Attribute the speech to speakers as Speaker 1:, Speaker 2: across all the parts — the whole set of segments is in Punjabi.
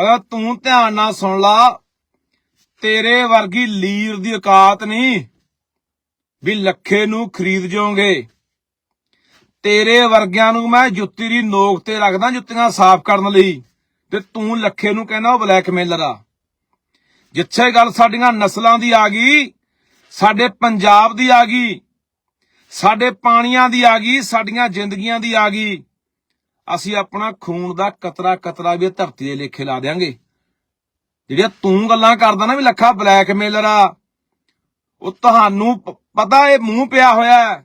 Speaker 1: ਪਰ ਤੂੰ ਧਿਆਨ ਨਾਲ ਸੁਣ ਲਾ। ਤੇਰੇ ਵਰਗੀ ਲੀਰ ਦੀ ਔਕਾਤ ਨਹੀਂ ਵੀ ਲੱਖੇ ਨੂੰ ਖਰੀਦ ਜਾਓਗੇ। ਤੇਰੇ ਵਰਗਿਆਂ ਨੂੰ ਮੈਂ ਜੁੱਤੀ ਦੀ ਨੋਕ ਤੇ ਰੱਖਦਾ ਜੁੱਤੀਆਂ ਸਾਫ਼ ਕਰਨ ਲਈ ਤੇ ਤੂੰ ਲੱਖੇ ਨੂੰ ਕਹਿੰਦਾ ਉਹ ਬਲੈਕਮੇਲਰ ਆ। ਜਿੱਥੇ ਗੱਲ ਸਾਡੀਆਂ ਨਸਲਾਂ ਦੀ ਆ ਗਈ, ਸਾਡੇ ਪੰਜਾਬ ਦੀ ਆ ਗਈ, ਸਾਡੇ ਪਾਣੀਆਂ ਦੀ ਆ ਗਈ, ਸਾਡੀਆਂ ਜ਼ਿੰਦਗੀਆਂ ਦੀ ਆ ਗਈ ਅਸੀਂ ਆਪਣਾ ਖੂਨ ਦਾ ਕਤਰਾ ਕਤਰਾ ਵੀ ਧਰਤੀ ਦੇ ਲੇਖੇ ਲਾ ਦੇਾਂਗੇ ਜਿਹੜੀਆਂ ਤੂੰ ਗੱਲਾਂ ਕਰਦਾ ਨਾ ਵੀ ਲੱਖਾ ਬਲੈਕਮੇਲਰ ਆ, ਉਹ ਤੁਹਾਨੂੰ ਪਤਾ ਇਹ ਮੂੰਹ ਪਿਆ ਹੋਇਆ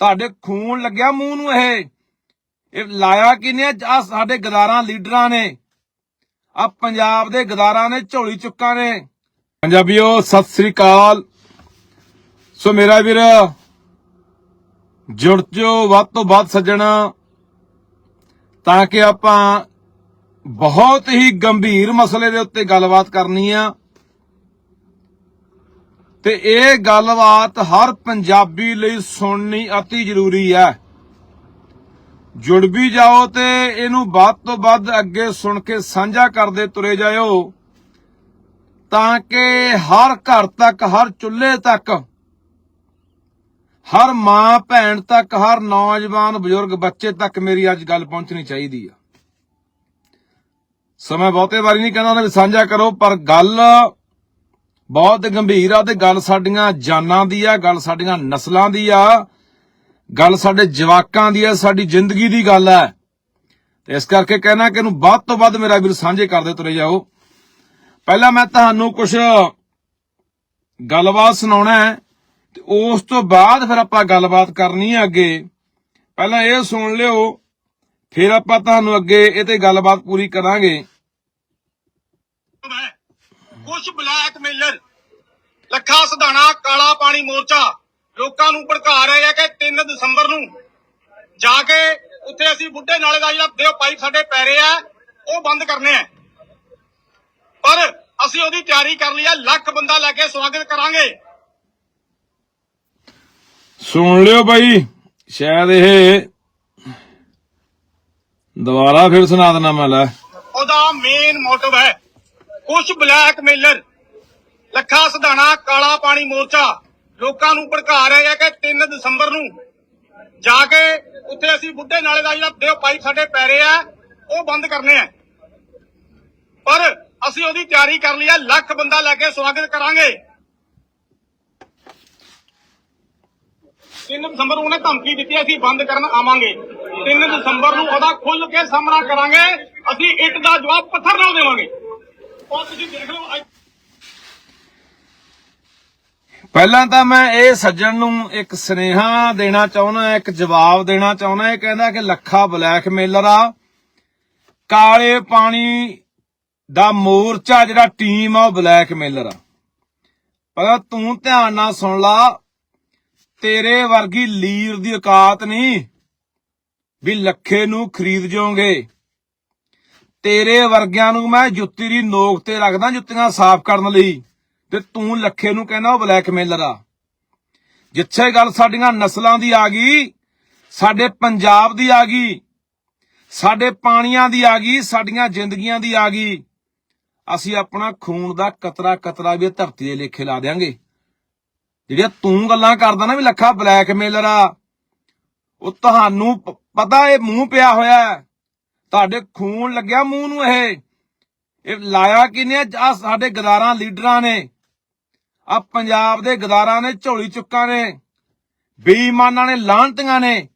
Speaker 1: ਤੁਹਾਡੇ ਖੂਨ ਲੱਗਿਆ ਮੂੰਹ ਨੂੰ ਇਹ। ਇਹ ਲਾਇਆ ਕਿਨੇ ਆ? ਸਾਡੇ ਗਦਾਰਾਂ ਲੀਡਰਾਂ ਨੇ। ਆ ਪੰਜਾਬ ਦੇ ਗਦਾਰਾਂ ਨੇ, ਝੋਲੀ ਚੁੱਕਾਂ ਨੇ। ਪੰਜਾਬੀਓ, ਸਤਿ ਸ੍ਰੀ ਅਕਾਲ। ਸੋ ਮੇਰਾ ਵੀਰ, ਜੁੜ ਜੋ ਵੱਧ ਤੋਂ ਵੱਧ ਸੱਜਣ। ਤਾਂ ਕਿ ਆਪਾਂ ਬਹੁਤ ਹੀ ਗੰਭੀਰ ਮਸਲੇ ਦੇ ਉੱਤੇ ਗੱਲਬਾਤ ਕਰਨੀ ਆ। ਤੇ ਇਹ ਗੱਲਬਾਤ ਹਰ ਪੰਜਾਬੀ ਲਈ ਸੁਣਨੀ ਅਤੀ ਜ਼ਰੂਰੀ ਹੈ। ਜੁੜ ਵੀ ਜਾਓ ਤੇ ਇਹਨੂੰ ਵੱਧ ਤੋਂ ਵੱਧ ਅੱਗੇ ਸੁਣ ਕੇ ਸਾਂਝਾ ਕਰਦੇ ਤੁਰੇ ਜਾਇਓ। ਤਾਂ ਕਿ ਹਰ ਘਰ ਤੱਕ, ਹਰ ਚੁੱਲ੍ਹੇ ਤੱਕ ਹਰ ਮਾਂ ਭੈਣ ਤੱਕ, ਹਰ ਨੌਜਵਾਨ ਬਜ਼ੁਰਗ ਬੱਚੇ ਤੱਕ ਮੇਰੀ ਅੱਜ ਗੱਲ ਪਹੁੰਚਣੀ ਚਾਹੀਦੀ ਆ। ਸਮਾਂ ਬਹੁਤੇ ਵਾਰੀ ਨਹੀਂ ਕਹਿੰਦਾ ਉਹਨਾਂ ਵੀ ਸਾਂਝਾ ਕਰੋ, ਪਰ ਗੱਲ ਬਹੁਤ ਗੰਭੀਰ ਆ ਤੇ ਗੱਲ ਸਾਡੀਆਂ ਜਾਨਾਂ ਦੀ ਆ, ਗੱਲ ਸਾਡੀਆਂ ਨਸਲਾਂ ਦੀ ਆ, ਗੱਲ ਸਾਡੇ ਜਵਾਕਾਂ ਦੀ ਆ, ਸਾਡੀ ਜ਼ਿੰਦਗੀ ਦੀ ਗੱਲ ਹੈ ਤੇ ਇਸ ਕਰਕੇ ਕਹਿਣਾ ਕਿ ਇਹਨੂੰ ਵੱਧ ਤੋਂ ਵੱਧ ਮੇਰਾ ਵੀਰ ਸਾਂਝੇ ਕਰਦੇ ਤੁਰੇ ਜਾਓ। ਪਹਿਲਾਂ ਮੈਂ ਤੁਹਾਨੂੰ ਕੁਝ ਗੱਲਬਾਤ ਸੁਣਾਉਣਾ ਹੈ। ਤੇ ਉਸ ਤੋਂ ਬਾਅਦ ਫਿਰ ਆਪਾਂ ਗੱਲਬਾਤ ਕਰਨੀ ਹੈ ਅੱਗੇ। ਪਹਿਲਾਂ ਇਹ ਸੁਣ ਲਿਓ, ਫਿਰ ਆਪਾਂ ਤੁਹਾਨੂੰ ਅੱਗੇ ਇਹ ਤੇ ਗੱਲਬਾਤ ਪੂਰੀ ਕਰਾਂਗੇ।
Speaker 2: ਹੈ ਕੁਝ ਬਲੈਕਮੇਲਰ ਲੱਖਾ ਸਧਾਣਾ, ਕਾਲਾ ਪਾਣੀ ਮੋਰਚਾ ਲੋਕਾਂ ਨੂੰ ਭੜਕਾ ਰਹੇ ਆ ਕਿ 3 ਦਸੰਬਰ ਨੂੰ ਜਾ ਕੇ ਉੱਥੇ ਅਸੀਂ ਬੁੱਢੇ ਨਾਲੇ ਦਾ ਜਿਹੜਾ ਦਿਓ ਪਾਈਪ ਸਾਡੇ ਪੈਰੇ ਆ, ਉਹ ਬੰਦ ਕਰਨੇ ਆ। ਪਰ ਅਸੀਂ ਉਹਦੀ ਤਿਆਰੀ ਕਰ ਲਈ ਆ, ਲੱਖ ਬੰਦਾ ਲੈ ਕੇ ਸਵਾਗਤ ਕਰਾਂਗੇ।
Speaker 1: ਸੁਣ ਲਿਓ ਬਾਈ, ਸ਼ਾਇਦ ਇਹ ਦੁਬਾਰਾ ਫਿਰ ਸੁਣਾ ਦੇਣਾ ਮੈਂ, ਲੈ।
Speaker 2: ਉਹਦਾ ਮੇਨ ਮੋਟਿਵ ਹੈ ਕੁਝ ਬਲੈਕਮੇਲਰ ਲੱਖਾ ਸਧਾਣਾ, ਕਾਲਾ ਪਾਣੀ ਮੋਰਚਾ, ਲੋਕਾਂ ਨੂੰ ਭੜਕਾ ਰਹੇ ਆ ਕਿ 3 ਦਸੰਬਰ ਨੂੰ ਜਾ ਕੇ ਉੱਥੇ ਅਸੀਂ ਬੁੱਢੇ ਨਾਲੇ ਦਾ ਜਿਹੜਾ ਦਿਓ ਪਾਈਪ ਸਾਡੇ ਪੈਰੇ ਆ, ਉਹ ਬੰਦ ਕਰਨੇ ਆ। ਪਰ ਅਸੀਂ ਉਹਦੀ ਤਿਆਰੀ ਕਰ ਲਈ ਆ ਲੱਖ ਬੰਦਾ ਲੈ ਕੇ ਸਵਾਗਤ ਕਰਾਂਗੇ। 3 ਦਸੰਬਰ ਨੂੰ ਉਹਨੇ ਧਮਕੀ ਦਿੱਤੀ, ਅਸੀਂ ਬੰਦ ਕਰਨ ਆਵਾਂਗੇ। 3 ਦਸੰਬਰ ਨੂੰ ਉਹਦਾ ਖੁੱਲ ਕੇ ਸਾਹਮਣਾ ਕਰਾਂਗੇ, ਅਸੀਂ ਇੱਟ ਦਾ ਜਵਾਬ ਪੱਥਰ ਨਾਲ ਦੇਵਾਂਗੇ। ਉਹ ਤੁਸੀਂ ਦੇਖ ਲਓ
Speaker 1: ਪਹਿਲਾਂ ਤਾਂ ਮੈਂ ਇਹ ਸੱਜਣ ਨੂੰ ਇੱਕ ਸਨੇਹਾ ਦੇਣਾ ਚਾਹੁੰਦਾ, ਇੱਕ ਜਵਾਬ ਦੇਣਾ ਚਾਹੁੰਦਾ। ਇਹ ਕਹਿੰਦਾ ਕਿ ਲੱਖਾ ਬਲੈਕਮੇਲਰ ਆ। ਕਾਲੇ ਪਾਣੀ ਦਾ ਮੋਰਚਾ ਜਿਹੜਾ ਟੀਮ ਆ, ਉਹ ਬਲੈਕਮੇਲਰ ਆ। ਪਰ ਤੂੰ ਧਿਆਨ ਨਾਲ ਸੁਣ ਲਾ। ਤੇਰੇ ਵਰਗੀ ਲੀਰ ਦੀ ਔਕਾਤ ਨਹੀਂ ਵੀ ਲੱਖੇ ਨੂੰ ਖਰੀਦ ਜਾਓਗੇ। ਤੇਰੇ ਵਰਗਿਆਂ ਨੂੰ ਮੈਂ ਜੁੱਤੀ ਦੀ ਨੋਕ ਤੇ ਰੱਖਦਾ ਜੁੱਤੀਆਂ ਸਾਫ਼ ਕਰਨ ਲਈ ਤੇ ਤੂੰ ਲੱਖੇ ਨੂੰ ਕਹਿੰਦਾ ਉਹ ਬਲੈਕਮੇਲਰ ਆ। ਜਿੱਥੇ ਗੱਲ ਸਾਡੀਆਂ ਨਸਲਾਂ ਦੀ ਆ ਗਈ, ਸਾਡੇ ਪੰਜਾਬ ਦੀ ਆ ਗਈ, ਸਾਡੇ ਪਾਣੀਆਂ ਦੀ ਆ ਗਈ, ਸਾਡੀਆਂ ਜ਼ਿੰਦਗੀਆਂ ਦੀ ਆ ਗਈ, ਅਸੀਂ ਆਪਣਾ ਖੂਨ ਦਾ ਕਤਰਾ ਕਤਰਾ ਵੀ ਧਰਤੀ ਦੇ ਲੇਖੇ ਲਾ ਦੇਾਂਗੇ ਜਿਹੜੀਆਂ ਤੂੰ ਗੱਲਾਂ ਕਰਦਾ ਨਾ ਵੀ ਲੱਖਾ ਬਲੈਕਮੇਲਰ ਆ, ਉਹ ਤੁਹਾਨੂੰ ਪਤਾ ਇਹ ਮੂੰਹ ਪਿਆ ਹੋਇਆ ਤੁਹਾਡੇ ਖੂਨ ਲੱਗਿਆ ਮੂੰਹ ਨੂੰ ਇਹ। ਇਹ ਲਾਇਆ ਕਿਨੇ ਆ? ਸਾਡੇ ਗਦਾਰਾਂ ਲੀਡਰਾਂ ਨੇ। ਆ ਪੰਜਾਬ ਦੇ ਗਦਾਰਾਂ ਨੇ, ਝੋਲੀ ਚੁੱਕਾਂ ਨੇ। ਬੇਈਮਾਨਾਂ ਨੇ ਲਾਂਟੀਆਂ ਨੇ।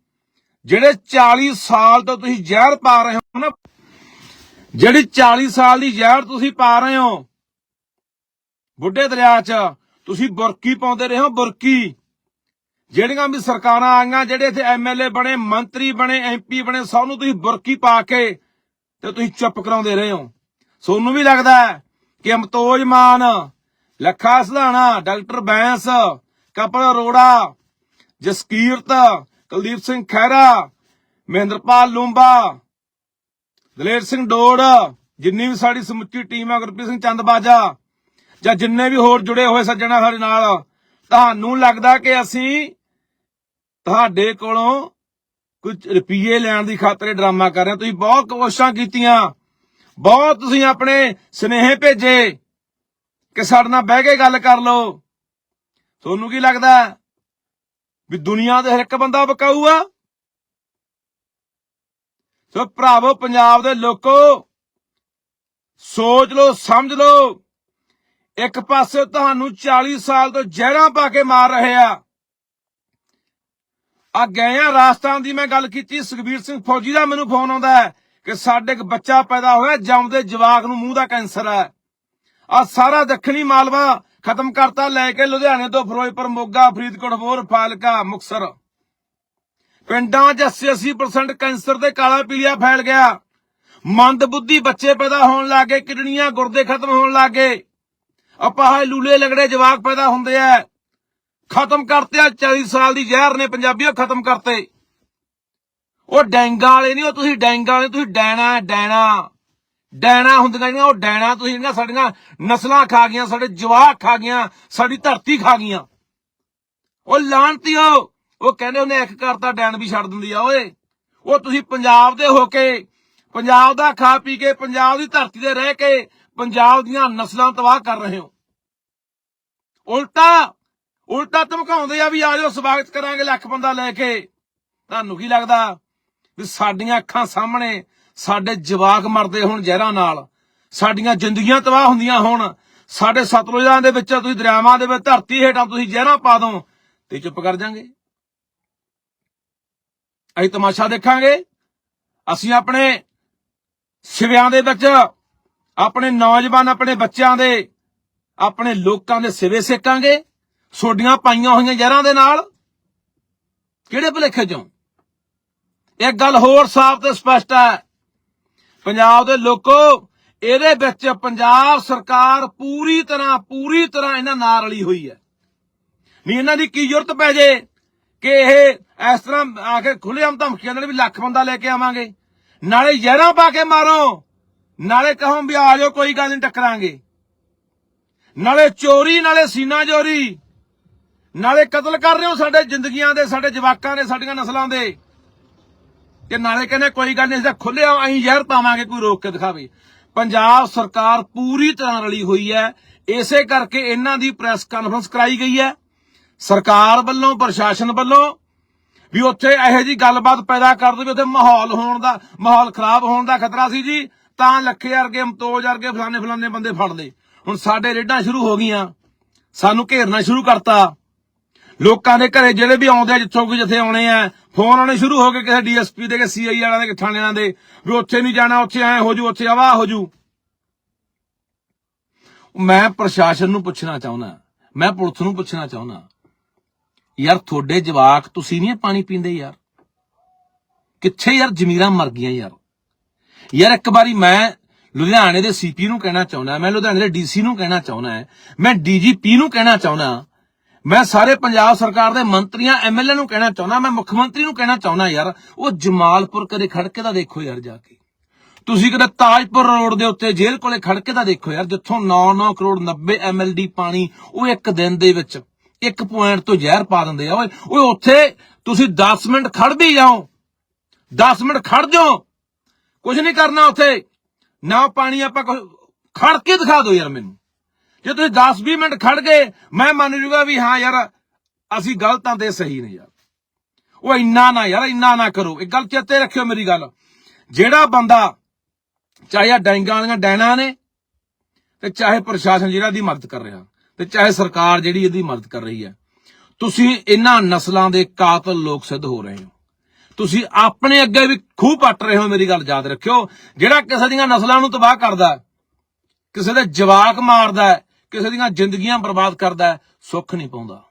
Speaker 1: ਜਿਹੜੇ 40 ਸਾਲ ਤੋਂ ਤੁਸੀਂ ਜ਼ਹਿਰ ਪਾ ਰਹੇ ਹੋ ਨਾ, ਜਿਹੜੀ 40 ਸਾਲ ਦੀ ਜ਼ਹਿਰ ਤੁਸੀਂ ਪਾ ਰਹੇ ਹੋ, ਬੁੱਢੇ ਦਰਿਆ 'ਚ ਤੁਸੀਂ ਬੁਰਕੀ ਪਾਉਂਦੇ ਰਹੇ ਹੋ, ਬੁਰਕੀ। ਜਿਹੜੀਆਂ ਵੀ ਸਰਕਾਰਾਂ ਆਈਆਂ, ਜਿਹੜੇ ਇੱਥੇ ਐਮਐਲਏ ਬਣੇ, ਮੰਤਰੀ ਬਣੇ ਐਮਪੀ ਬਣੇ, ਸਭ ਨੂੰ ਤੁਸੀਂ ਬੁਰਕੀ ਪਾ ਕੇ ਤੇ ਤੁਸੀਂ ਚੁੱਪ ਕਰਾਉਂਦੇ ਰਹੇ ਹੋ। ਸੋਨੂੰ ਵੀ ਲੱਗਦਾ ਕਿ ਅਮਤੋਜ ਮਾਨ, ਲੱਖਾ ਸਧਾਣਾ, ਡਾਕਟਰ ਬੈਂਸ, ਕਪਲ ਅਰੋੜਾ, ਜਸਕੀਰਤ, ਕੁਲਦੀਪ ਸਿੰਘ ਖਹਿਰਾ, ਮਹਿੰਦਰਪਾਲ ਲੂੰਬਾ, ਦਲੇਰ ਸਿੰਘ ਡੋੜ, ਜਿੰਨੀ ਵੀ ਸਾਡੀ ਸਮੁੱਚੀ ਟੀਮ ਹੈ, ਗੁਰਪ੍ਰੀਤ ਸਿੰਘ ਚੰਦਬਾਜਾ ਜਾਂ ਜਿੰਨੇ ਵੀ ਹੋਰ ਜੁੜੇ ਹੋਏ ਸੱਜਣਾ ਸਾਡੇ ਨਾਲ, ਤੁਹਾਨੂੰ ਲੱਗਦਾ ਕਿ ਅਸੀਂ ਤੁਹਾਡੇ ਕੋਲੋਂ ਕੁਝ ਰੁਪਏ ਲੈਣ ਦੀ ਖਾਤਰ ਡਰਾਮਾ ਕਰ ਰਹੇ ਤੁਸੀਂ ਬਹੁਤ ਕੋਸ਼ਿਸ਼ਾਂ ਕੀਤੀਆਂ। ਬਹੁਤ ਤੁਸੀਂ ਆਪਣੇ ਸਨੇਹ ਭੇਜੇ ਕਿ ਸਾਡੇ ਨਾਲ ਬਹਿ ਕੇ ਗੱਲ ਕਰ ਲਓ। ਤੁਹਾਨੂੰ ਕੀ ਲੱਗਦਾ ਵੀ ਦੁਨੀਆ ਦੇ ਹਰ ਇੱਕ ਬੰਦਾ ਬਕਾਊ ਆ? ਸੋ ਭਰਾਵੋ, ਪੰਜਾਬ ਦੇ ਲੋਕੋ, ਸੋਚ ਲਓ, ਸਮਝ ਲਓ। ਇੱਕ ਪਾਸੇ ਤੁਹਾਨੂੰ 40 ਸਾਲ ਤੋਂ ਜ਼ਹਿਰਾਂ ਪਾ ਕੇ ਮਾਰ ਰਹੇ ਆ। ਆ ਗਏ ਆ ਰਾਜਸਥਾਨ ਦੀ ਮੈਂ ਗੱਲ ਕੀਤੀ, ਸੁਖਬੀਰ ਸਿੰਘ ਫੌਜੀ ਦਾ ਮੈਨੂੰ ਫੋਨ ਆਉਂਦਾ ਹੈ ਕਿ ਸਾਡੇ ਇੱਕ ਬੱਚਾ ਪੈਦਾ ਹੋਇਆ, ਜੰਮਦੇ ਜਵਾਕ ਨੂੰ ਮੂੰਹ ਦਾ ਕੈਂਸਰ ਹੈ। ਆ ਸਾਰਾ ਦੱਖਣੀ ਮਾਲਵਾ ਖਤਮ ਕਰਤਾ, ਲੈ ਕੇ ਲੁਧਿਆਣੇ ਤੋਂ ਫਿਰੋਜ਼ਪੁਰ, ਮੋਗਾ, ਫਰੀਦਕੋਟ, ਹੋਰ ਫਾਲਕਾ ਮੁਕਸਰ ਪਿੰਡਾਂ 'ਚ 80% ਕੈਂਸਰ ਦੇ ਕਾਲਾ ਪੀਲੀਆ ਫੈਲ ਗਿਆ। ਮੰਦਬੁੱਧੀ ਬੱਚੇ ਪੈਦਾ ਹੋਣ ਲੱਗੇ ਕਿਡਨੀਆਂ ਗੁਰਦੇ ਖਤਮ ਹੋਣ ਲੱਗੇ ਆਪਾਂ ਅਪਾਹ ਲੂਲੇ ਲੰਗੜੇ ਜਵਾਕ ਪੈਦਾ ਹੁੰਦੇ ਆ। ਖਤਮ ਕਰਤੇ ਆ 40 ਸਾਲ ਦੀ ਜ਼ਹਿਰ ਨੇ ਪੰਜਾਬੀਓ ਖਤਮ ਕਰਤੇ। ਉਹ ਡੈਂਗਾ ਵਾਲੇ ਨਹੀਂ, ਉਹ ਤੁਸੀਂ ਡੈਂਗਾ ਵਾਲੇ, ਤੁਸੀਂ ਡੈਣਾ ਡੈਣਾ। ਡੈਣਾ ਹੁੰਦੀਆਂ ਜਿਹੜੀਆਂ, ਉਹ ਡੈਣਾ ਤੁਸੀਂ ਜਿਹੜੀਆਂ ਸਾਡੀਆਂ ਨਸਲਾਂ ਖਾ ਗਈਆਂ, ਸਾਡੇ ਜਵਾਕ ਖਾ ਗਈਆਂ, ਸਾਡੀ ਧਰਤੀ ਖਾ ਗਈਆਂ। ਉਹ ਲਾਂਤੀਓ ਉਹ ਕਹਿੰਦੇ ਉਹਨੇ ਇੱਕ ਕਰਤਾ, ਡੈਣ ਵੀ ਛੱਡ ਦਿੰਦੀ ਆ, ਓਏ। ਉਹ ਤੁਸੀਂ ਪੰਜਾਬ ਦੇ ਹੋ ਕੇ, ਪੰਜਾਬ ਦਾ ਖਾ ਪੀ ਕੇ, ਪੰਜਾਬ ਦੀ ਧਰਤੀ ਤੇ ਰਹਿ ਕੇ, ਪੰਜਾਬ ਦੀਆਂ ਨਸਲਾਂ ਤਬਾਹ ਕਰ ਰਹੇ ਹੋ। ਉਲਟਾ ਉਲਟਾ ਧਮਕਾਉਂਦੇ ਆ ਵੀ ਆ ਜਾਓ, ਸਵਾਗਤ ਕਰਾਂਗੇ ਲੱਖ ਬੰਦਾ ਲੈ ਕੇ। ਤੁਹਾਨੂੰ ਕੀ ਲੱਗਦਾ ਵੀ ਸਾਡੀਆਂ ਅੱਖਾਂ ਸਾਹਮਣੇ ਸਾਡੇ ਜਵਾਕ ਮਰਦੇ ਹੋਣ ਜ਼ਹਿਰਾਂ ਨਾਲ? ਸਾਡੀਆਂ ਜ਼ਿੰਦਗੀਆਂ ਤਬਾਹ ਹੁੰਦੀਆਂ ਹੋਣ? ਸਾਡੇ ਸਤਲੁਜਾਂ ਦੇ ਵਿੱਚ, ਤੁਸੀਂ ਦਰਿਆਵਾਂ ਦੇ ਵਿੱਚ, ਧਰਤੀ ਹੇਠਾਂ ਤੁਸੀਂ ਜ਼ਹਿਰਾਂ ਪਾ ਦੋ ਤੇ ਚੁੱਪ ਕਰ ਜਾਾਂਗੇ। ਅਸੀਂ ਤਮਾਸ਼ਾ ਦੇਖਾਂਗੇ। ਅਸੀਂ ਆਪਣੇ ਸਿਵਿਆਂ ਦੇ ਵਿੱਚ, ਆਪਣੇ ਨੌਜਵਾਨ, ਆਪਣੇ ਬੱਚਿਆਂ ਦੇ ਆਪਣੇ ਲੋਕਾਂ ਦੇ ਸਿਵੇ ਸੇਕਾਂਗੇ, ਸੋਡੀਆਂ ਪਾਈਆਂ ਹੋਈਆਂ ਜ਼ਹਿਰਾਂ ਦੇ ਨਾਲ। ਕਿਹੜੇ ਭੁਲੇਖੇ ਚੋਂ? ਇੱਕ ਗੱਲ ਹੋਰ ਸਾਫ਼ ਤੇ ਸਪਸ਼ਟ ਹੈ। ਪੰਜਾਬ ਦੇ ਲੋਕੋ, ਇਹਦੇ ਵਿੱਚ ਪੰਜਾਬ ਸਰਕਾਰ ਪੂਰੀ ਤਰ੍ਹਾਂ ਪੂਰੀ ਤਰ੍ਹਾਂ ਇਹਨਾਂ ਨਾਲ ਰਲੀ ਹੋਈ ਹੈ। ਨਹੀਂ, ਇਹਨਾਂ ਦੀ ਕੀ ਜ਼ਰੂਰਤ ਪੈ ਜੇ ਕਿ ਇਹ ਇਸ ਤਰ੍ਹਾਂ ਆ ਕੇ ਖੁੱਲ੍ਹੇਆਮ ਧਮਕੀਆਂ ਨਾਲ ਵੀ ਲੱਖ ਬੰਦਾ ਲੈ ਕੇ ਆਵਾਂਗੇ। ਨਾਲੇ ਜ਼ਹਿਰਾਂ ਪਾ ਕੇ ਮਾਰੋ। ਨਾਲੇ ਕਹੋ ਵੀ ਆ ਜਾਓ, ਕੋਈ ਗੱਲ ਨਹੀਂ, ਟੱਕਰਾਂਗੇ। ਨਾਲੇ ਚੋਰੀ, ਨਾਲੇ ਸੀਨਾ ਚੋਰੀ ਨਾਲੇ ਕਤਲ ਕਰ ਰਹੇ ਹੋ ਸਾਡੇ ਜ਼ਿੰਦਗੀਆਂ ਦੇ, ਸਾਡੇ ਜਵਾਕਾਂ ਦੇ, ਸਾਡੀਆਂ ਨਸਲਾਂ ਦੇ। ਕਿ ਨਾਲੇ ਕਹਿੰਦੇ ਕੋਈ ਗੱਲ ਨਹੀਂ, ਅਸੀਂ ਖੁੱਲਿਆ ਅਸੀਂ ਜ਼ਹਿਰ ਪਾਵਾਂਗੇ, ਕੋਈ ਰੋਕ ਕੇ ਦਿਖਾਵੇ। ਪੰਜਾਬ ਸਰਕਾਰ ਪੂਰੀ ਤਰ੍ਹਾਂ ਰਲੀ ਹੋਈ ਹੈ। ਇਸੇ ਕਰਕੇ ਇਹਨਾਂ ਦੀ ਪ੍ਰੈਸ ਕਾਨਫਰੰਸ ਕਰਾਈ ਗਈ ਹੈ। ਸਰਕਾਰ ਵੱਲੋਂ, ਪ੍ਰਸ਼ਾਸਨ ਵੱਲੋਂ ਵੀ ਉੱਥੇ ਇਹੋ ਜੀ ਗੱਲਬਾਤ ਪੈਦਾ ਕਰ ਦੇਵੇ, ਉੱਥੇ ਮਾਹੌਲ ਹੋਣ ਦਾ, ਮਾਹੌਲ ਖਰਾਬ ਹੋਣ ਦਾ ਖਤਰਾ ਸੀ ਜੀ। ਤਾਂ ਲੱਖੇ ਵਰਗੇ ਅਮਤੋਜ ਵਰਗੇ ਫਲਾਣੇ ਫਲਾਣੇ ਬੰਦੇ ਫੜ ਲਏ। ਹੁਣ ਸਾਡੇ ਰੇਡਾਂ ਸ਼ੁਰੂ ਹੋ ਗਈਆਂ। ਸਾਨੂੰ ਘੇਰਨਾ ਸ਼ੁਰੂ ਕਰਤਾ। ਲੋਕਾਂ ਦੇ ਘਰੇ ਜਿਹੜੇ ਵੀ ਆਉਂਦੇ ਆ, ਜਿੱਥੋਂ ਕੋਈ ਜਿੱਥੇ ਆਉਣੇ ਆ ਫੋਨ ਆਉਣੇ ਸ਼ੁਰੂ ਹੋ ਗਏ ਕਿਸੇ ਡੀਐਸਪੀ ਦੇ ਕਿ ਸੀਆਈ ਵਾਲਿਆਂ ਦੇ ਕਿ ਥਾਣਿਆਂ ਦੇ, ਵੀ ਉੱਥੇ ਨਹੀਂ ਜਾਣਾ, ਉੱਥੇ ਐ ਹੋ ਜੂ, ਉੱਥੇ ਆਵਾ ਹੋ ਜੂ। ਮੈਂ ਪ੍ਰਸ਼ਾਸਨ ਨੂੰ ਪੁੱਛਣਾ ਚਾਹੁੰਦਾ, ਮੈਂ ਪੁਲਿਸ ਨੂੰ ਪੁੱਛਣਾ ਚਾਹੁੰਦਾ, ਯਾਰ ਤੁਹਾਡੇ ਜਵਾਕ ਤੁਸੀਂ ਨਹੀਂ ਪਾਣੀ ਪੀਂਦੇ ਯਾਰ? ਕਿੱਥੇ ਯਾਰ ਜ਼ਮੀਰਾਂ ਮਰ ਗਈਆਂ ਯਾਰ? ਯਾਰ ਇੱਕ ਵਾਰੀ ਮੈਂ ਲੁਧਿਆਣੇ ਦੇ ਸੀਪੀ ਨੂੰ ਕਹਿਣਾ ਚਾਹੁੰਦਾ, ਮੈਂ ਲੁਧਿਆਣੇ ਦੇ ਡੀਸੀ ਨੂੰ ਕਹਿਣਾ ਚਾਹੁੰਦਾ ਮੈਂ ਡੀਜੀਪੀ ਨੂੰ ਕਹਿਣਾ ਚਾਹੁੰਦਾ ਮੈਂ ਸਾਰੇ ਪੰਜਾਬ ਸਰਕਾਰ ਦੇ ਮੰਤਰੀਆਂ ਐਮਐਲਏ ਨੂੰ ਕਹਿਣਾ ਚਾਹੁੰਦਾ, ਮੈਂ ਮੁੱਖ ਮੰਤਰੀ ਨੂੰ ਕਹਿਣਾ ਚਾਹੁੰਦਾ ਯਾਰ, ਉਹ ਜਮਾਲਪੁਰ ਕਦੇ ਖੜਕੇ ਦਾ ਦੇਖੋ ਯਾਰ ਜਾ ਕੇ। ਤੁਸੀਂ ਕਦੇ ਤਾਜਪੁਰ ਰੋਡ ਦੇ ਉੱਤੇ ਜੇਲ੍ਹ ਕੋਲੇ ਖੜਕੇ ਦਾ ਦੇਖੋ ਯਾਰ, ਜਿੱਥੋਂ 9-9 ਕਰੋੜ 90 ਐਮਐਲਡੀ ਪਾਣੀ, ਉਹ ਇੱਕ ਦਿਨ ਦੇ ਵਿੱਚ ਇੱਕ ਪੁਆਇੰਟ ਤੋਂ ਜ਼ਹਿਰ ਪਾ ਦਿੰਦੇ ਆ। ਓਏ ਓਏ ਉੱਥੇ ਤੁਸੀਂ 10 ਮਿੰਟ ਖੜ ਵੀ ਜਾਓ 10 ਮਿੰਟ ਖੜ ਜਾਓ ਕੁਝ ਨਹੀਂ ਕਰਨਾ ਉੱਥੇ। ਨਾ ਪਾਣੀ ਆਪਾਂ ਕੁਛ- ਖੜ ਕੇ ਦਿਖਾ ਦਿਓ ਯਾਰ ਮੈਨੂੰ। ਜੇ ਤੁਸੀਂ 10-20 ਮਿੰਟ ਖੜ ਗਏ, ਮੈਂ ਮੰਨ ਜੂਗਾ ਵੀ ਹਾਂ ਯਾਰ, ਅਸੀਂ ਗਲਤ ਗਲਤਾਂ ਤੇ ਸਹੀ ਨੇ ਯਾਰ। ਉਹ ਇੰਨਾ ਨਾ ਯਾਰ, ਇੰਨਾ ਨਾ ਕਰੋ। ਇੱਕ ਗੱਲ ਚੇਤੇ ਰੱਖਿਓ ਮੇਰੀ ਗੱਲ। ਜਿਹੜਾ ਬੰਦਾ, ਚਾਹੇ ਆ ਡੈਂਗਾਂ ਵਾਲੀਆਂ ਡੈਣਾ ਨੇ, ਤੇ ਚਾਹੇ ਪ੍ਰਸ਼ਾਸਨ ਜਿਹੜਾ ਦੀ ਮਦਦ ਕਰ ਰਿਹਾ, ਤੇ ਚਾਹੇ ਸਰਕਾਰ ਜਿਹੜੀ ਇਹਦੀ ਮਦਦ ਕਰ ਰਹੀ ਹੈ, ਤੁਸੀਂ ਇਹਨਾਂ ਨਸਲਾਂ ਦੇ ਕਾਤਲ ਲੋਕ ਸਿੱਧ ਹੋ ਰਹੇ ਹੋ। ਤੁਸੀਂ ਆਪਣੇ ਅੱਗੇ ਵੀ ਖੂਹ ਪੱਟ ਰਹੇ ਹੋ ਮੇਰੀ ਗੱਲ ਯਾਦ ਰੱਖਿਓ। ਜਿਹੜਾ ਕਿਸੇ ਦੀਆਂ ਨਸਲਾਂ ਨੂੰ ਤਬਾਹ ਕਰਦਾ ਕਿਸੇ ਦੇ ਜਵਾਕ ਮਾਰਦਾ ਕਿਸੇ ਦੀਆਂ ਜ਼ਿੰਦਗੀਆਂ ਬਰਬਾਦ ਕਰਦਾ ਸੁੱਖ ਨਹੀਂ ਪਾਉਂਦਾ।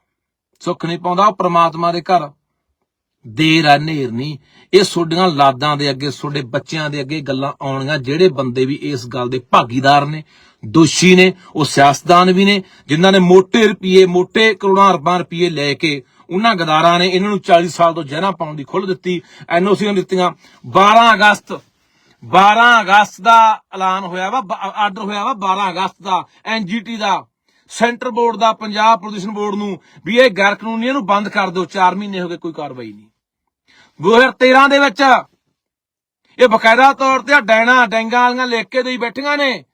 Speaker 1: ਸੁੱਖ ਨਹੀਂ ਪਾਉਂਦਾ, ਉਹ ਪ੍ਰਮਾਤਮਾ ਦੇ ਘਰ ਦੇਰ ਆ ਨੇਰਨੀ ਇਹ ਤੁਹਾਡੀਆਂ ਲਾਦਾਂ ਦੇ ਅੱਗੇ ਤੁਹਾਡੇ ਬੱਚਿਆਂ ਦੇ ਅੱਗੇ ਗੱਲਾਂ ਆਉਣੀਆਂ, ਜਿਹੜੇ ਬੰਦੇ ਵੀ ਇਸ ਗੱਲ ਦੇ ਭਾਗੀਦਾਰ ਨੇ, ਦੋਸ਼ੀ ਨੇ, ਉਹ ਸਿਆਸਤਦਾਨ ਵੀ ਨੇ, ਜਿਨ੍ਹਾਂ ਨੇ ਮੋਟੇ ਰੁਪਏ ਮੋਟੇ ਕਰੋੜਾਂ ਅਰਬਾਂ ਰੁਪਏ ਲੈ ਕੇ ਉਹਨਾਂ ਗਦਾਰਾਂ ਨੇ ਇਹਨਾਂ ਨੂੰ 40 ਸਾਲ ਤੋਂ ਜਹਿਰਾਂ ਪਾਉਣ ਦੀ ਖੁੱਲ੍ਹ ਦਿੱਤੀ। ਐਨਓਸੀਆਂ ਦਿੱਤੀਆਂ। 12 ਅਗਸਤ 12 ਅਗਸਤ ਦਾ ਐਲਾਨ ਹੋਇਆ ਵਾ ਆਰਡਰ ਹੋਇਆ ਵਾ 12 ਅਗਸਤ ਦਾ ਐਨਜੀਟੀ ਦਾ, ਸੈਂਟਰ ਬੋਰਡ ਦਾ, ਪੰਜਾਬ ਪ੍ਰਦੂਸ਼ਣ ਬੋਰਡ ਨੂੰ ਵੀ ਇਹ ਗੈਰ ਕਾਨੂੰਨੀ ਇਹਨੂੰ ਬੰਦ ਕਰ ਦਿਓ 4 ਮਹੀਨੇ ਹੋ ਗਏ ਕੋਈ ਕਾਰਵਾਈ ਨਹੀਂ। 2013 ਦੇ ਵਿੱਚ ਇਹ ਬਕਾਇਦਾ ਤੌਰ ਤੇ ਆ ਡੈਣਾ, ਡੈਂਗਾ ਵਾਲੀਆਂ ਲਿਖ ਕੇ ਦੇਈ ਬੈਠੀਆਂ ਨੇ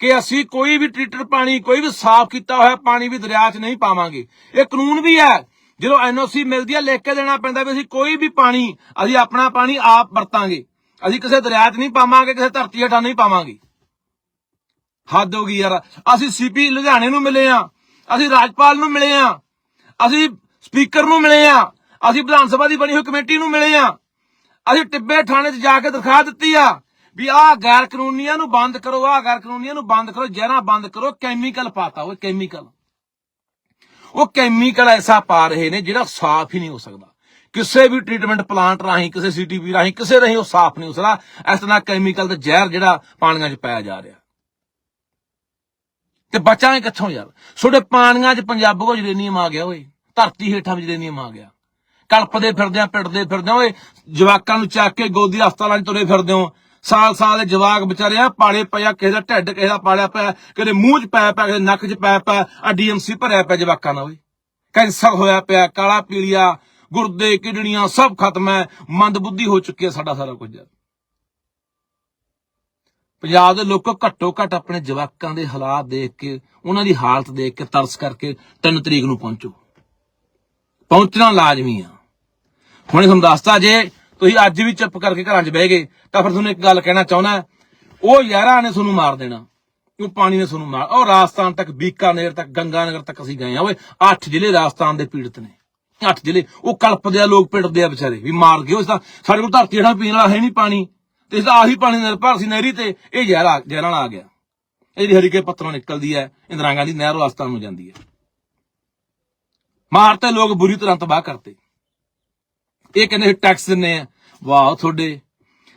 Speaker 1: ਕਿ ਅਸੀਂ ਕੋਈ ਵੀ ਟ੍ਰੀਟਰ ਪਾਣੀ, ਕੋਈ ਵੀ ਸਾਫ਼ ਕੀਤਾ ਹੋਇਆ ਪਾਣੀ ਵੀ ਦਰਿਆ 'ਚ ਨਹੀਂ ਪਾਵਾਂਗੇ। ਇਹ ਕਾਨੂੰਨ ਵੀ ਹੈ ਜਦੋਂ ਐਨਓਸੀ ਮਿਲਦੀ ਹੈ ਲਿਖ ਕੇ ਦੇਣਾ ਪੈਂਦਾ ਵੀ ਅਸੀਂ ਕੋਈ ਵੀ ਪਾਣੀ, ਅਸੀਂ ਆਪਣਾ ਪਾਣੀ ਆਪ ਵਰਤਾਂਗੇ। ਅਸੀਂ ਕਿਸੇ ਦਰਿਆ 'ਚ ਨਹੀਂ ਪਾਵਾਂਗੇ, ਕਿਸੇ ਧਰਤੀ ਹੇਠਾਂ ਨਹੀਂ ਪਾਵਾਂਗੇ। ਹੱਦ ਹੋ ਗਈ ਯਾਰ। ਅਸੀਂ ਸੀਪੀ ਲੁਧਿਆਣੇ ਨੂੰ ਮਿਲੇ ਆ, ਅਸੀਂ ਰਾਜਪਾਲ ਨੂੰ ਮਿਲੇ ਆ, ਅਸੀਂ ਸਪੀਕਰ ਨੂੰ ਮਿਲੇ ਆ, ਅਸੀਂ ਵਿਧਾਨ ਸਭਾ ਦੀ ਬਣੀ ਹੋਈ ਕਮੇਟੀ ਨੂੰ ਮਿਲੇ ਆ। ਅਸੀਂ ਟਿੱਬੇ ਥਾਣੇ 'ਚ ਜਾ ਕੇ ਦਰਖਾਸਤ ਦਿੱਤੀ ਆ ਵੀ ਆਹ ਗੈਰ ਕਾਨੂੰਨੀਆਂ ਨੂੰ ਬੰਦ ਕਰੋ, ਆਹ ਗੈਰ ਕਾਨੂੰਨੀਆਂ ਨੂੰ ਬੰਦ ਕਰੋ, ਜ਼ਹਿਰਾਂ ਬੰਦ ਕਰੋ, ਕੈਮੀਕਲ ਪਾਤਾ, ਉਹ ਕੈਮੀਕਲ। ਉਹ ਕੈਮੀਕਲ ਐਸਾ ਪਾ ਰਹੇ ਨੇ ਜਿਹੜਾ ਸਾਫ਼ ਹੀ ਨਹੀਂ ਹੋ ਸਕਦਾ। ਕਿਸੇ ਵੀ ਟ੍ਰੀਟਮੈਂਟ ਪਲਾਂਟ ਰਾਹੀਂ, ਕਿਸੇ ਸੀਟੀਪੀ ਰਾਹੀਂ, ਕਿਸੇ ਰਾਹੀਂ ਉਹ ਸਾਫ਼ ਨਹੀਂ ਹੋ ਸਕਦਾ। ਇਸ ਤਰ੍ਹਾਂ ਕੈਮੀਕਲ ਦਾ ਜ਼ਹਿਰ ਜਿਹੜਾ ਪਾਣੀਆਂ 'ਚ ਪਾਇਆ ਜਾ ਰਿਹਾ। ਤੇ ਬਚਾਂਗੇ ਕਿੱਥੋਂ ਯਾਰ? ਤੁਹਾਡੇ ਪਾਣੀਆਂ 'ਚ ਪੰਜਾਬੋ ਯੂਰੇਨੀਅਮ ਆ ਗਿਆ ਓਏ। ਧਰਤੀ ਹੇਠਾਂ ਵੀ ਯੂਰੇਨੀਅਮ ਆ ਗਿਆ। ਕਲਪਦੇ ਫਿਰਦੇ ਆ, ਪਿੱਟਦੇ ਫਿਰਦੇ ਆ ਓਏ। ਜਵਾਕਾਂ ਨੂੰ ਚੱਕ ਕੇ ਗੋਦੀ ਹਸਪਤਾਲਾਂ 'ਚ ਤੁਰੇ ਫਿਰਦੇ ਹੋ। ਸਾਲ ਸਾਲ ਦੇ ਜਵਾਕ ਵਿਚਾਰੇ ਪਾਲੇ ਪਿਆ ਕਿਸੇ ਦਾ ਢਿੱਡ, ਕਿਸੇ ਦਾ ਪਾਲਿਆ ਪਿਆ, ਕਿਤੇ ਮੂੰਹ 'ਚ ਪਿਆ ਪਿਆ ਕਿਸੇ ਨੱਕ 'ਚ ਪਿਆ ਪਿਆ ਆ ਡੀਐਮਸੀ ਭਰਿਆ ਪਿਆ ਜਵਾਕਾਂ ਨਾਲ ਓਏ ਕੈਂਸਰ ਹੋਇਆ ਪਿਆ, ਕਾਲਾ ਪੀਲੀਆ, ਗੁਰਦੇ, ਕਿਡਨੀਆਂ, ਸਭ ਖਤਮ ਹੈ, ਮੰਦਬੁੱਧੀ ਹੋ ਚੁੱਕੀ ਹੈ ਸਾਡਾ ਸਾਰਾ ਕੁਝ। ਪੰਜਾਬ ਦੇ ਲੋਕ ਘੱਟੋ ਘੱਟ ਆਪਣੇ ਜਵਾਕਾਂ ਦੇ ਹਾਲਾਤ ਦੇਖ ਕੇ, ਉਹਨਾਂ ਦੀ ਹਾਲਤ ਦੇਖ ਕੇ, ਤਰਸ ਕਰਕੇ 3 ਤਰੀਕ ਨੂੰ ਪਹੁੰਚੋ। ਪਹੁੰਚਣਾ ਲਾਜ਼ਮੀ ਆ। ਹੁਣ ਤੁਹਾਨੂੰ ਦੱਸਤਾ ਜੇ ਤੁਸੀਂ ਅੱਜ ਵੀ ਚੁੱਪ ਕਰਕੇ ਘਰਾਂ 'ਚ ਬਹਿ ਗਏ, ਤਾਂ ਫਿਰ ਤੁਹਾਨੂੰ ਇੱਕ ਗੱਲ ਕਹਿਣਾ ਚਾਹੁੰਦਾ ਉਹ ਯਾਰਾਂ ਨੇ ਤੁਹਾਨੂੰ ਮਾਰ ਦੇਣਾ ਉਹ ਪਾਣੀ ਨੇ ਤੁਹਾਨੂੰ ਮਾਰ, ਉਹ ਰਾਜਸਥਾਨ ਤੱਕ, ਬੀਕਾਨੇਰ ਤੱਕ, ਗੰਗਾਨਗਰ ਤੱਕ ਅਸੀਂ ਗਏ ਆ ਓਏ 8 ਜ਼ਿਲ੍ਹੇ ਰਾਜਸਥਾਨ ਦੇ ਪੀੜਤ ਨੇ, ਅੱਠ ਜ਼ਿਲ੍ਹੇ, ਉਹ ਕਲਪਦੇ ਆ, ਲੋਕ ਪਿੱਟਦੇ ਆ ਵਿਚਾਰੇ, ਵੀ ਮਾਰ ਗਏ ਉਸ ਦਾ ਸਾਡੇ ਕੋਲ ਧਰਤੀ ਹੇਠਾਂ ਪੀਣ ਵਾਲਾ ਹੈ ਨਹੀਂ ਪਾਣੀ, ਤੇ ਇਸ ਦਾ ਆਹੀ ਪਾਣੀ ਨਿਰਭਰ ਸੀ ਨਹਿਰੀ ਤੇ, ਇਹ ਜ਼ਹਿਰ ਜ਼ਹਿਰਾਂ ਨਾਲ ਆ ਗਿਆ। ਇਹ ਜਿਹੜੀ ਹਰੀਕੇ ਪੱਤਰੋਂ ਨਿਕਲਦੀ ਹੈ, ਇੰਦਰਾ ਗਾਂਧੀ ਨਹਿਰ ਰਾਜਸਥਾਨ ਨੂੰ ਜਾਂਦੀ ਹੈ। ਮਾਰਤੇ ਲੋਕ ਬੁਰੀ ਤਰ੍ਹਾਂ ਤਬਾਹ ਕਰਤੇ। ਇਹ ਕਹਿੰਦੇ ਟੈਕਸ ਦਿੰਨੇ ਆ। ਵਾਹ, ਤੁਹਾਡੇ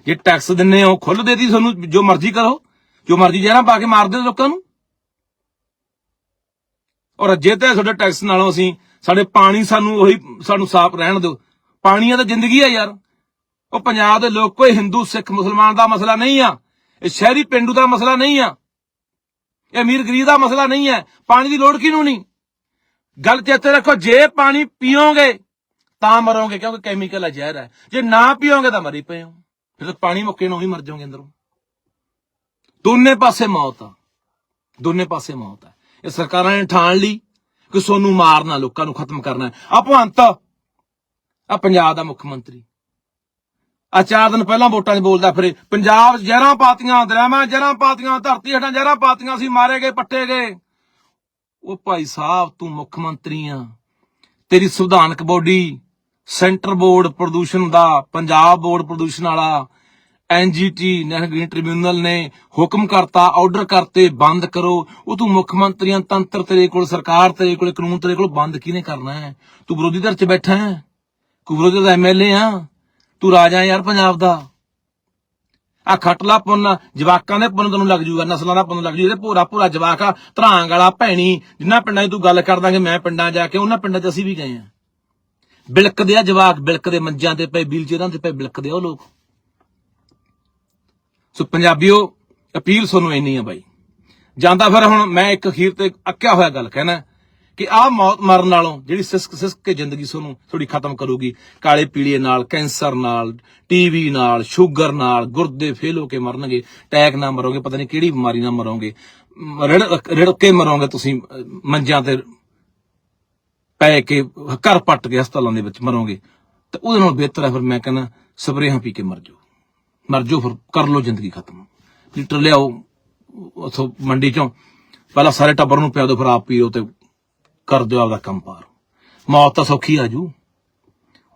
Speaker 1: ਜੇ ਟੈਕਸ ਦਿੰਨੇ ਹੋ ਖੁੱਲ ਦੇਤੀ ਤੁਹਾਨੂੰ ਜੋ ਮਰਜ਼ੀ ਕਰੋ। ਜੋ ਮਰਜ਼ੀ ਜ਼ਹਿਰਾ ਪਾ ਕੇ ਮਾਰਦੇ ਲੋਕਾਂ ਨੂੰ। ਔਰ ਜੇ ਤੇ ਤੁਹਾਡੇ ਟੈਕਸ ਨਾਲੋਂ ਅਸੀਂ, ਸਾਡੇ ਪਾਣੀ ਸਾਨੂੰ ਉਹੀ, ਸਾਨੂੰ ਸਾਫ਼ ਰਹਿਣ ਦਿਓ। ਪਾਣੀ ਆ ਤਾਂ ਜ਼ਿੰਦਗੀ ਆ ਯਾਰ। ਉਹ ਪੰਜਾਬ ਦੇ ਲੋਕ ਕੋਈ ਹਿੰਦੂ, ਸਿੱਖ, ਮੁਸਲਮਾਨ ਦਾ ਮਸਲਾ ਨਹੀਂ ਆ। ਇਹ ਸ਼ਹਿਰੀ ਪਿੰਡੂ ਦਾ ਮਸਲਾ ਨਹੀਂ ਆ। ਇਹ ਅਮੀਰ ਗਰੀਬ ਦਾ ਮਸਲਾ ਨਹੀਂ ਹੈ ਪਾਣੀ ਦੀ ਲੋੜ ਕਿਹਨੂੰ ਨਹੀਂ? ਗੱਲ ਚੇਤੇ ਰੱਖੋ, ਜੇ ਪਾਣੀ ਪੀਓਗੇ ਤਾਂ ਮਰੋਗੇ, ਕਿਉਂਕਿ ਕੈਮੀਕਲ ਹੈ ਜ਼ਹਿਰ ਹੈ ਜੇ ਨਾ ਪੀਓਗੇ ਤਾਂ ਮਰੀ ਪਏ ਹੋ। ਫਿਰ ਤਾਂ ਪਾਣੀ ਮੁੱਕੇ ਨੂੰ ਹੀ ਮਰ ਜਾਓਗੇ ਅੰਦਰੋਂ। ਦੋਨੇ ਪਾਸੇ ਮੌਤ ਆ। ਦੋਨੇ ਪਾਸੇ ਮੌਤ ਆ। ਇਹ ਸਰਕਾਰਾਂ ਨੇ ਠਾਣ ਲਈ ਕਿ ਸੋਨੂੰ ਮਾਰਨਾ, ਲੋਕਾਂ ਨੂੰ ਖਤਮ ਕਰਨਾ ਹੈ। ਆ ਭਵੰਤ, ਆ ਪੰਜਾਬ ਦਾ ਮੁੱਖ ਮੰਤਰੀ। ਆ ਚਾਰ ਦਿਨ ਪਹਿਲਾਂ ਵੋਟਾਂ 'ਚ ਬੋਲਦਾ ਫਿਰੇ, ਪੰਜਾਬ ਜ਼ਹਿਰਾਂ ਪਾਤੀਆਂ, ਦਰਿਆਵਾਂ ਜ਼ਹਿਰਾਂ ਪਾਤੀਆਂ, ਧਰਤੀ ਹੇਠਾਂ ਜ਼ਹਿਰਾਂ ਪਾਤੀਆਂ ਸੀ ਮਾਰੇ ਗਏ ਪੱਟੇ ਗਏ। ਉਹ ਭਾਈ ਸਾਹਿਬ, ਤੂੰ ਮੁੱਖ ਮੰਤਰੀ ਆ। ਤੇਰੀ ਸੰਵਿਧਾਨਕ ਬੋਡੀ ਸੈਂਟਰ ਬੋਰਡ ਪ੍ਰਦੂਸ਼ਣ ਦਾ, ਪੰਜਾਬ ਬੋਰਡ ਪ੍ਰਦੂਸ਼ਣ ਵਾਲਾ ਐਨਜੀਟੀ ਨੈਸ਼ਨਲ ਗ੍ਰੀਨ ਟ੍ਰਿਬਿਊਨਲ ਨੇ ਹੁਕਮ ਕਰਤਾ, ਆਰਡਰ ਕਰਤੇ, ਬੰਦ ਕਰੋ। ਉਹ ਤੂੰ ਮੁੱਖ ਮੰਤਰੀਆਂ, ਤੰਤਰ ਤੇਰੇ ਕੋਲ, ਸਰਕਾਰ ਤੇਰੇ ਕੋਲ, ਕਾਨੂੰਨ ਤੇਰੇ ਕੋਲ ਬੰਦ ਕਿਹਨੇ ਕਰਨਾ ਹੈ? ਤੂੰ ਵਿਰੋਧੀ ਧਿਰ 'ਚ ਬੈਠਾ ਹੈ? ਤੂੰ ਵਿਰੋਧੀ ਦਾ ਐਮਐਲਏ ਆ? ਤੂੰ ਰਾਜਾ ਯਾਰ ਪੰਜਾਬ ਦਾ? ਆ ਖਟਲਾ ਪੁੰਨ, ਜਵਾਕਾਂ ਦੇ ਪੁੰਨ ਤੈਨੂੰ ਲੱਗ ਜੂਗਾ, ਨਸਲਾਂ ਦਾ ਪੁੰਨ ਲੱਗ ਜੂ ਇਹਦੇ ਭੋਰਾ ਭੋਰਾ ਜਵਾਕ ਆ, ਧਰਾਂਗ ਵਾਲਾ, ਭੈਣੀ, ਜਿੰਨਾ ਪਿੰਡਾਂ 'ਚ ਤੂੰ ਗੱਲ ਕਰਦਾ ਕਿ ਮੈਂ ਪਿੰਡਾਂ ਜਾ ਕੇ, ਉਹਨਾਂ ਪਿੰਡਾਂ 'ਚ ਅਸੀਂ ਵੀ ਗਏ ਆ। ਬਿਲਕਦੇ ਆ ਜਵਾਕ, ਬਿਲਕਦੇ ਮੰਜਾਂ ਤੇ ਪਏ, ਵੀਲਚੇਅਰਾਂ ਤੇ ਪਏ, ਬਿਲਕਦੇ ਆ ਉਹ ਲੋਕ। ਸੋ ਪੰਜਾਬੀਓ, ਅਪੀਲ ਤੁਹਾਨੂੰ ਇੰਨੀ ਆ ਬਾਈ। ਜਾਂਦਾ ਫਿਰ ਹੁਣ ਮੈਂ ਇੱਕ ਅਖੀਰ ਤੇ ਅੱਕਿਆ ਹੋਇਆ ਗੱਲ ਕਹਿਣਾ ਕਿ ਆਹ ਮੌਤ ਮਰਨ ਨਾਲੋਂ ਜਿਹੜੀ ਸਿਸਕ ਸਿਸਕ ਕੇ ਜ਼ਿੰਦਗੀ ਤੁਹਾਨੂੰ ਥੋੜੀ ਖਤਮ ਕਰੂਗੀ, ਕਾਲੇ ਪੀਲੀਏ ਨਾਲ, ਕੈਂਸਰ ਨਾਲ, ਟੀਵੀ ਨਾਲ, ਸ਼ੂਗਰ ਨਾਲ, ਗੁਰਦੇ ਫੇਲ ਹੋ ਕੇ ਮਰਨਗੇ ਟੈਕ ਨਾਲ ਮਰੋਗੇ, ਪਤਾ ਨਹੀਂ ਕਿਹੜੀ ਬਿਮਾਰੀ ਨਾਲ ਮਰੋਗੇ, ਰੜ ਰਿੜ ਕੇ ਮਰੋਗੇ ਤੁਸੀਂ ਮੰਜਾਂ ਤੇ ਪੈ ਕੇ ਘਰ ਪੱਟ ਕੇ ਹਸਪਤਾਲਾਂ ਦੇ ਵਿੱਚ ਮਰੋਗੇ, ਤੇ ਉਹਦੇ ਨਾਲ ਬਿਹਤਰ ਹੈ ਫਿਰ ਮੈਂ ਕਹਿੰਦਾ ਸਪਰੇਹਾਂ ਪੀ ਕੇ ਮਰ ਜਾਓ। ਮਰ ਜਾਓ ਫਿਰ ਕਰ ਲਓ ਜ਼ਿੰਦਗੀ ਖਤਮ। ਲੀਟਰ ਲਿਆਓ ਉਥੋਂ ਮੰਡੀ ਚੋਂ, ਪਹਿਲਾਂ ਸਾਰੇ ਟੱਬਰ ਨੂੰ ਪਿਆ ਦਿਓ, ਫਿਰ ਆਪ ਪੀਓ ਤੇ ਕਰ ਦਿਓ ਆਪਦਾ ਕੰਮ ਪਾਰ। ਮੌਤ ਤਾਂ ਸੌਖੀ ਆ ਜੂ।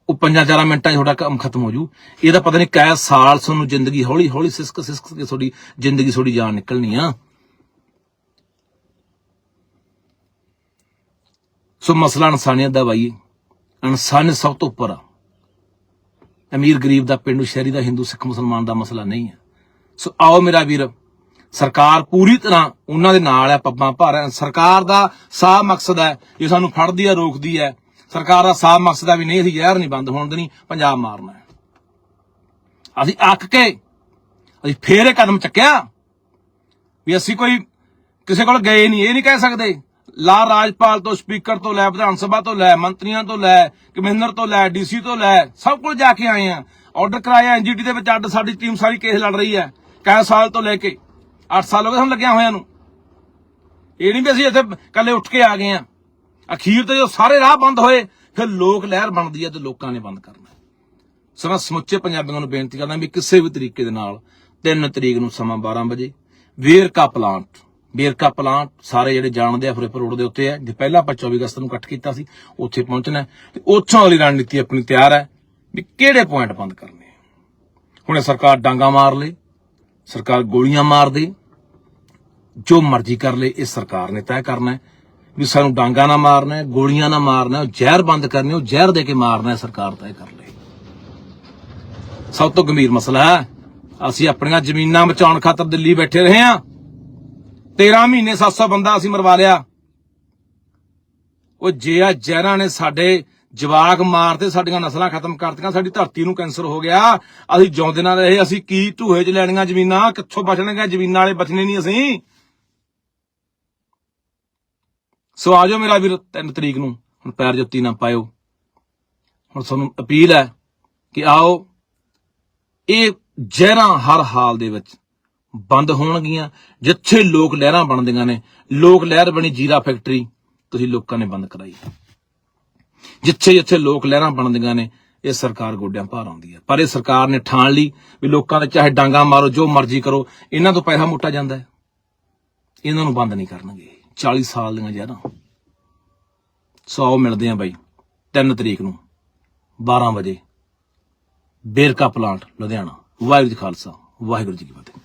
Speaker 1: ਉਹ ਪੰਜਾਂ ਚਾਰਾਂ ਮਿੰਟਾਂ 'ਚ ਤੁਹਾਡਾ ਕੰਮ ਖਤਮ ਹੋ ਜੂ। ਇਹਦਾ ਪਤਾ ਨਹੀਂ ਕੈ ਸਾਲ ਤੁਹਾਨੂੰ ਜ਼ਿੰਦਗੀ ਹੌਲੀ ਹੌਲੀ ਸਿਸਕ ਸਿਸਕ ਕੇ ਤੁਹਾਡੀ ਜ਼ਿੰਦਗੀ, ਤੁਹਾਡੀ ਜਾਨ ਨਿਕਲਣੀ ਆ। ਸੋ ਮਸਲਾ ਇਨਸਾਨੀਅਤ ਦਾ ਬਾਈ ਇਨਸਾਨੀਅਤ ਸਭ ਤੋਂ ਉੱਪਰ ਆ। ਅਮੀਰ ਗਰੀਬ ਦਾ ਪਿੰਡੂ, ਸ਼ਹਿਰੀ ਦਾ ਹਿੰਦੂ, ਸਿੱਖ, ਮੁਸਲਮਾਨ ਦਾ ਮਸਲਾ ਨਹੀਂ ਹੈ। ਸੋ ਆਓ ਮੇਰਾ ਵੀਰ, ਸਰਕਾਰ ਪੂਰੀ ਤਰ੍ਹਾਂ ਉਹਨਾਂ ਦੇ ਨਾਲ ਹੈ, ਪੱਬਾਂ ਭਰ ਹੈ। ਸਰਕਾਰ ਦਾ ਸਾਫ਼ ਮਕਸਦ ਹੈ ਜੇ ਸਾਨੂੰ ਫੜਦੀ ਹੈ, ਰੋਕਦੀ ਹੈ। ਸਰਕਾਰ ਦਾ ਸਾਫ਼ ਮਕਸਦ ਹੈ ਵੀ ਨਹੀਂ, ਅਸੀਂ ਜ਼ਹਿਰ ਨਹੀਂ ਬੰਦ ਹੋਣ ਦੇਣੀ, ਪੰਜਾਬ ਮਾਰਨਾ ਹੈ। ਅਸੀਂ ਅੱਕ ਕੇ, ਅਸੀਂ ਫੇਰ ਇਹ ਕਦਮ ਚੱਕਿਆ ਵੀ ਅਸੀਂ ਕੋਈ ਕਿਸੇ ਕੋਲ ਗਏ ਨਹੀਂ, ਇਹ ਨਹੀਂ ਕਹਿ ਸਕਦੇ ਲਾ ਰਾਜਪਾਲ ਤੋਂ, ਸਪੀਕਰ ਤੋਂ ਲੈ, ਵਿਧਾਨ ਸਭਾ ਤੋਂ ਲੈ, ਮੰਤਰੀਆਂ ਤੋਂ ਲੈ, ਕਮਿਸ਼ਨਰ ਤੋਂ ਲੈ, ਡੀਸੀ ਤੋਂ ਲੈ, ਸਭ ਕੋਲ ਜਾ ਕੇ ਆਏ ਆ। ਆਰਡਰ ਕਰਾਇਆ ਐਨਜੀਟੀ ਦੇ ਵਿੱਚ, ਅੱਡ ਸਾਡੀ ਟੀਮ ਸਾਰੀ ਕੇਸ ਲੜ ਰਹੀ ਹੈ। ਕਈ ਸਾਲ ਤੋਂ ਲੈ ਕੇ 8 ਸਾਲ ਹੋ ਗਏ ਸਾਨੂੰ ਲੱਗਿਆ ਹੋਇਆਂ ਨੂੰ। ਇਹ ਨਹੀਂ ਵੀ ਅਸੀਂ ਇੱਥੇ ਕੱਲੇ ਉੱਠ ਕੇ ਆ ਗਏ ਆ। ਅਖੀਰ ਤੇ ਜਦੋਂ ਸਾਰੇ ਰਾਹ ਬੰਦ ਹੋਏ, ਫਿਰ ਲੋਕ ਲਹਿਰ ਬਣਦੀ ਹੈ ਤੇ ਲੋਕਾਂ ਨੇ ਬੰਦ ਕਰਨਾ ਹੈ। ਮੈਂ ਸਮੁੱਚੇ ਪੰਜਾਬੀਆਂ ਨੂੰ ਬੇਨਤੀ ਕਰਦਾ ਵੀ ਕਿਸੇ ਵੀ ਤਰੀਕੇ ਦੇ ਨਾਲ 3 ਤਰੀਕ ਨੂੰ ਸਮਾਂ 12 ਵਜੇ, ਵੇਰਕਾ ਪਲਾਂਟ ਵੇਰਕਾ ਪਲਾਂਟ ਸਾਰੇ ਜਿਹੜੇ ਜਾਣਦੇ ਆ ਫਿਰੋਜ਼ਪੁਰ ਰੋਡ ਦੇ ਉੱਤੇ ਹੈ ਜੇ ਪਹਿਲਾਂ ਆਪਾਂ 24 ਅਗਸਤ ਨੂੰ ਇਕੱਠ ਕੀਤਾ ਸੀ ਉੱਥੇ ਪਹੁੰਚਣਾ ਹੈ। ਤੇ ਉੱਥੋਂ ਅਗਲੀ ਰਣਨੀਤੀ ਆਪਣੀ ਤਿਆਰ ਹੈ ਵੀ ਕਿਹੜੇ ਪੁਆਇੰਟ ਬੰਦ ਕਰਨੇ ਹੁਣ ਸਰਕਾਰ ਡਾਂਗਾ ਮਾਰ ਲੇ ਸਰਕਾਰ ਗੋਲੀਆਂ ਮਾਰ ਦੇ ਜੋ ਮਰਜ਼ੀ ਕਰ ਲੇ ਇਹ ਸਰਕਾਰ ਨੇ ਤੈਅ ਕਰਨਾ ਵੀ ਸਾਨੂੰ ਡਾਂਗਾ ਨਾ ਮਾਰਨਾ ਹੈ ਗੋਲੀਆਂ ਨਾ ਮਾਰਨਾ ਹੈ, ਜ਼ਹਿਰ ਬੰਦ ਕਰਨੀ ਉਹ ਜ਼ਹਿਰ ਦੇ ਕੇ ਮਾਰਨਾ ਹੈ, ਸਰਕਾਰ ਤੈਅ ਕਰ ਲੇ। ਸਭ ਤੋਂ ਗੰਭੀਰ ਮਸਲਾ ਹੈ ਅਸੀਂ ਆਪਣੀਆਂ ਜ਼ਮੀਨਾਂ ਬਚਾਉਣ ਖਾਤਰ ਦਿੱਲੀ ਬੈਠੇ ਰਹੇ ਹਾਂ। 13 ਮਹੀਨੇ 700 ਬੰਦਾ ਅਸੀਂ ਮਰਵਾ ਲਿਆ। ਉਹ ਜੇ ਜ਼ਹਿਰਾਂ ਨੇ ਸਾਡੇ ਜਵਾਕ ਮਾਰਤੇ ਸਾਡੀਆਂ ਨਸਲਾਂ ਖਤਮ ਕਰਤੀਆਂ, ਸਾਡੀ ਧਰਤੀ ਨੂੰ ਕੈਂਸਰ ਹੋ ਗਿਆ। ਅਸੀਂ ਜਿਉਂਦੇ ਨਾ ਰਹੇ, ਅਸੀਂ ਕੀ ਢੂਹੇ 'ਚ ਲੈਣੀਆਂ ਜ਼ਮੀਨਾਂ? ਕਿੱਥੋਂ ਬਚਣਗੀਆਂ ਜ਼ਮੀਨਾਂ ਵਾਲੇ ਬਚਣੇ ਨਹੀਂ ਅਸੀਂ। ਸੋ ਆਜੋ ਮੇਰਾ ਵੀਰ 3 ਤਰੀਕ ਨੂੰ। ਹੁਣ ਪੈਰ ਜੁੱਤੀ ਨਾ ਪਾਇਓ। ਹੁਣ ਤੁਹਾਨੂੰ ਅਪੀਲ ਹੈ ਕਿ ਆਓ, ਇਹ ਜ਼ਹਿਰਾਂ ਹਰ ਹਾਲ ਦੇ ਵਿੱਚ ਬੰਦ ਹੋਣਗੀਆਂ। ਜਿੱਥੇ ਲੋਕ ਲਹਿਰਾਂ ਬਣਦੀਆਂ ਨੇ, ਲੋਕ ਲਹਿਰ ਬਣੀ ਜੀਰਾ ਫੈਕਟਰੀ, ਤੁਸੀਂ ਲੋਕਾਂ ਨੇ ਬੰਦ ਕਰਾਈ। ਜਿੱਥੇ ਜਿੱਥੇ ਲੋਕ ਲਹਿਰਾਂ ਬਣਦੀਆਂ ਨੇ, ਇਹ ਸਰਕਾਰ ਗੋਡਿਆਂ ਭਾਰ ਆਉਂਦੀ ਹੈ। ਪਰ ਇਹ ਸਰਕਾਰ ਨੇ ਠਾਣ ਲਈ ਵੀ ਲੋਕਾਂ ਦੇ ਚਾਹੇ ਡਾਂਗਾ ਮਾਰੋ, ਜੋ ਮਰਜ਼ੀ ਕਰੋ, ਇਹਨਾਂ ਤੋਂ ਪੈਸਾ ਮੋਟਾ ਜਾਂਦਾ ਹੈ। ਇਹਨਾਂ ਨੂੰ ਬੰਦ ਨਹੀਂ ਕਰਨਗੇ। 40 ਸਾਲ ਦੀਆਂ ਜ਼ਹਿਰਾਂ। ਸੋ ਮਿਲਦੇ ਆ ਬਾਈ 3 ਤਰੀਕ ਨੂੰ 12 ਵਜੇ। ਬੇਰਕਾ ਪਲਾਂਟ, ਲੁਧਿਆਣਾ। ਵਾਹਿਗੁਰੂ ਜੀ ਖਾਲਸਾ, ਵਾਹਿਗੁਰੂ ਜੀ ਕੀ ਫਤਿਹ।